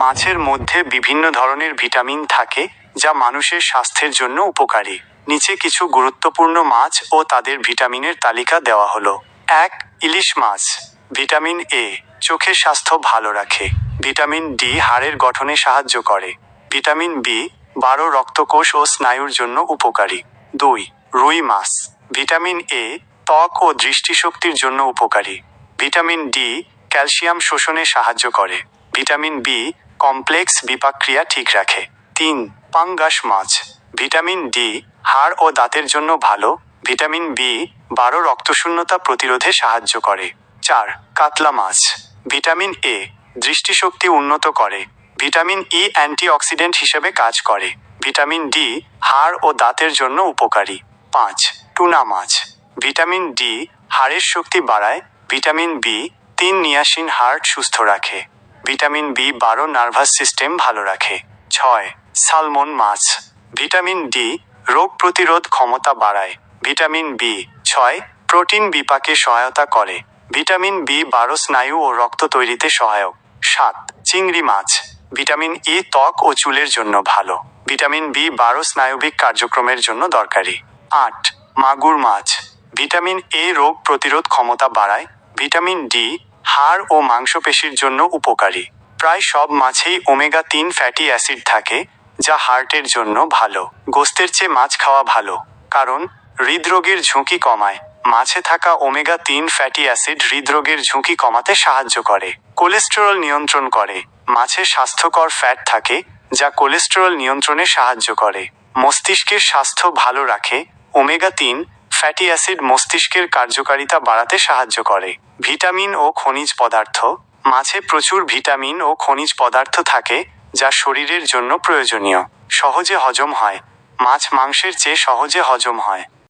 মাছের মধ্যে বিভিন্ন ধরনের ভিটামিন থাকে, যা মানুষের স্বাস্থ্যের জন্য উপকারী। নিচে কিছু গুরুত্বপূর্ণ মাছ ও তাদের ভিটামিনের তালিকা দেওয়া হলো। এক, ইলিশ মাছ। ভিটামিন এ চোখের স্বাস্থ্য ভালো রাখে। ভিটামিন ডি হাড়ের গঠনে সাহায্য করে। ভিটামিন বি বারো রক্তকোষ ও স্নায়ুর জন্য উপকারী। দুই, রুই মাছ। ভিটামিন এ ত্বক ও দৃষ্টিশক্তির জন্য উপকারী। ভিটামিন ডি ক্যালসিয়াম শোষণে সাহায্য করে। ভিটামিন বি কমপ্লেক্স বিপাকক্রিয়া ঠিক রাখে। তিন, পাঙ্গাস মাছ। ভিটামিন ডি, হাড় ও দাঁতের জন্য ভালো। ভিটামিন বি, বারো রক্তশূন্যতা প্রতিরোধে সাহায্য করে। চার, কাতলা মাছ। ভিটামিন এ, দৃষ্টিশক্তি উন্নত করে। ভিটামিন ই অ্যান্টিঅক্সিডেন্ট হিসেবে কাজ করে। ভিটামিন ডি, হাড় ও দাঁতের জন্য উপকারী। পাঁচ, টুনা মাছ। ভিটামিন ডি, হাড়ের শক্তি বাড়ায়। ভিটামিন বি, তিন নিয়াসিন হার্ট সুস্থ রাখে। ভিটামিন বি বারো নার্ভাস সিস্টেম ভালো রাখে। ছয়, সালমন মাছ। ভিটামিন ডি রোগ প্রতিরোধ ক্ষমতা বাড়ায়। Vitamin B. ছয়, প্রোটিন বিপাকে সহায়তা করে। ভিটামিন বি বারো স্নায়ু ও রক্ত তৈরিতে সহায়ক। সাত, চিংড়ি মাছ। ভিটামিন ই ত্বক ও চুলের জন্য ভালো। ভিটামিন বি বারো স্নায়বিক কার্যক্রমের জন্য দরকারি। আট, মাগুর মাছ। ভিটামিন এ রোগ প্রতিরোধ ক্ষমতা বাড়ায়। ভিটামিন ডি হাড় ও মাংসপেশির জন্য উপকারী। প্রায় সব মাছেই ওমেগা তিন ফ্যাটি অ্যাসিড থাকে, যা হার্টের জন্য ভালো। গোস্তের চেয়ে মাছ খাওয়া ভালো, কারণ হৃদরোগের ঝুঁকি কমায়। মাছে থাকা ওমেগা তিন ফ্যাটি অ্যাসিড হৃদরোগের ঝুঁকি কমাতে সাহায্য করে। কোলেস্টেরল নিয়ন্ত্রণ করে। মাছে স্বাস্থ্যকর ফ্যাট থাকে, যা কোলেস্টেরল নিয়ন্ত্রণে সাহায্য করে। মস্তিষ্কের স্বাস্থ্য ভালো রাখে ওমেগা তিন ফ্যাটি অ্যাসিড মস্তিষ্কের কার্যকারিতা বাড়াতে সাহায্য করে। ভিটামিন ও খনিজ পদার্থ। মাছে প্রচুর ভিটামিন ও খনিজ পদার্থ থাকে, যা শরীরের জন্য প্রয়োজনীয়। সহজে হজম হয়। মাছ মাংসের চেয়ে সহজে হজম হয়।